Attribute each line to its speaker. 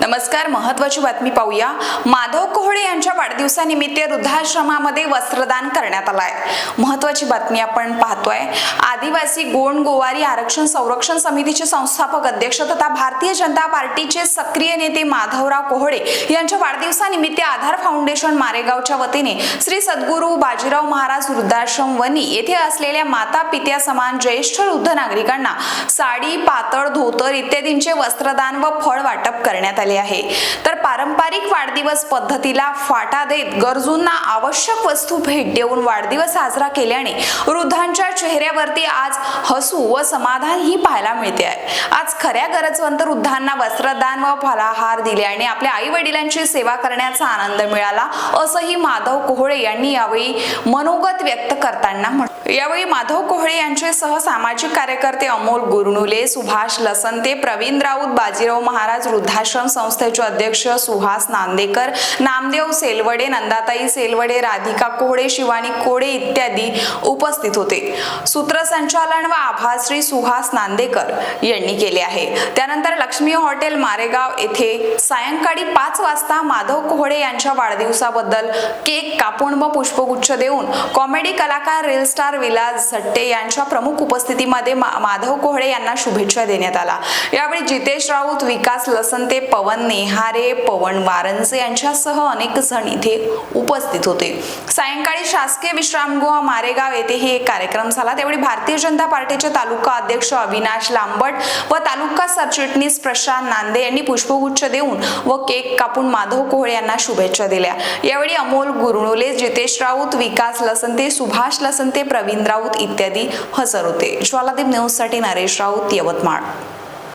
Speaker 1: नमस्कार महत्वाची बातमी पाहूया. माधव कोहळे यांच्या वाढदिवसानिमित्त वृद्धाश्रमामध्ये वस्त्रदान करण्यात आलं आहे महत्वाची बातमी आपण पाहतोय. आदिवासी गोंड गोवारी आरक्षण संरक्षण समितीचे संस्थापक अध्यक्ष तथा भारतीय जनता पार्टीचे सक्रिय नेते माधवराव कोहळे यांच्या वाढदिवसानिमित्त आधार फाउंडेशन मारेगावच्या वतीने श्री सद्गुरू बाजीराव महाराज वृद्धाश्रम वनी येथे असलेल्या माता पित्या समान ज्येष्ठ वृद्ध नागरिकांना साडी पातळ धोतर इत्यादींचे वस्त्रदान व फळ वाटप करण्यात आले. आहे. तर पारंपरिक वाढदिवस पद्धतीला फाटा देत गरजूंना आवश्यक वस्तू भेट देऊन वाढदिवस साजरा केल्याने वृद्धांच्या चेहऱ्यावरती आज हसू व समाधान ही पाहायला मिळते आहे. आज खऱ्या गरजवंत वृद्धांना वस्त्रदान व फलाहार दिल्याने आपल्या आई वडिलांची सेवा करण्याचा आनंद मिळाला असंही माधव कोहळे यांनी यावेळी मनोगत व्यक्त करताना म्हटलं. यावेळी माधव कोहळे यांचे सह सामाजिक कार्यकर्ते अमोल गुरनुले सुभाष लसंते प्रवीण राऊत बाजीराव महाराज वृद्धाश्रम संस्थेचे अध्यक्ष सुहास नांदेकर नामदेव सेलवडे नंदाताई सेलवडे राधिका कोहळे शिवानी कोडे इत्यादी उपस्थित होते. सूत्रसंचालन व आभाश्री सुहास नांदेकर यांनी केले आहे. त्यानंतर लक्ष्मी हॉटेल मारेगाव येथे सायंकाळी पाच वाजता माधव कोहळे यांच्या वाढदिवसाबद्दल केक कापून व पुष्पगुच्छ देऊन कॉमेडी कलाकार रील स्टार विलास झट्टे यांच्या प्रमुख उपस्थितीमध्ये मा- माधव कोहळे यांना शुभेच्छा देण्यात आला. यावेळी जितेश राऊत विकास लसंते पवन नेहारे पवन वारंजे यांच्यासह अनेक जण इथे उपस्थित होते. सायंकाळी शासकीय विश्रामगृह मारेगाव येथेही एक कार्यक्रम झाला. त्यावेळी भारतीय जनता पार्टीचे तालुका अध्यक्ष अविनाश लांबट व तालुका सरचिटणीस प्रशांत नांदे यांनी पुष्पगुच्छ देऊन व केक कापून माधव कोहळे यांना शुभेच्छा दिल्या. यावेळी अमोल गुरुणोले जितेश राऊत विकास लसंते सुभाष लसंते प्रवीण राऊत इत्यादी हजर होते. ज्वालादीप न्यूजसाठी नरेश राऊत यवतमाळ.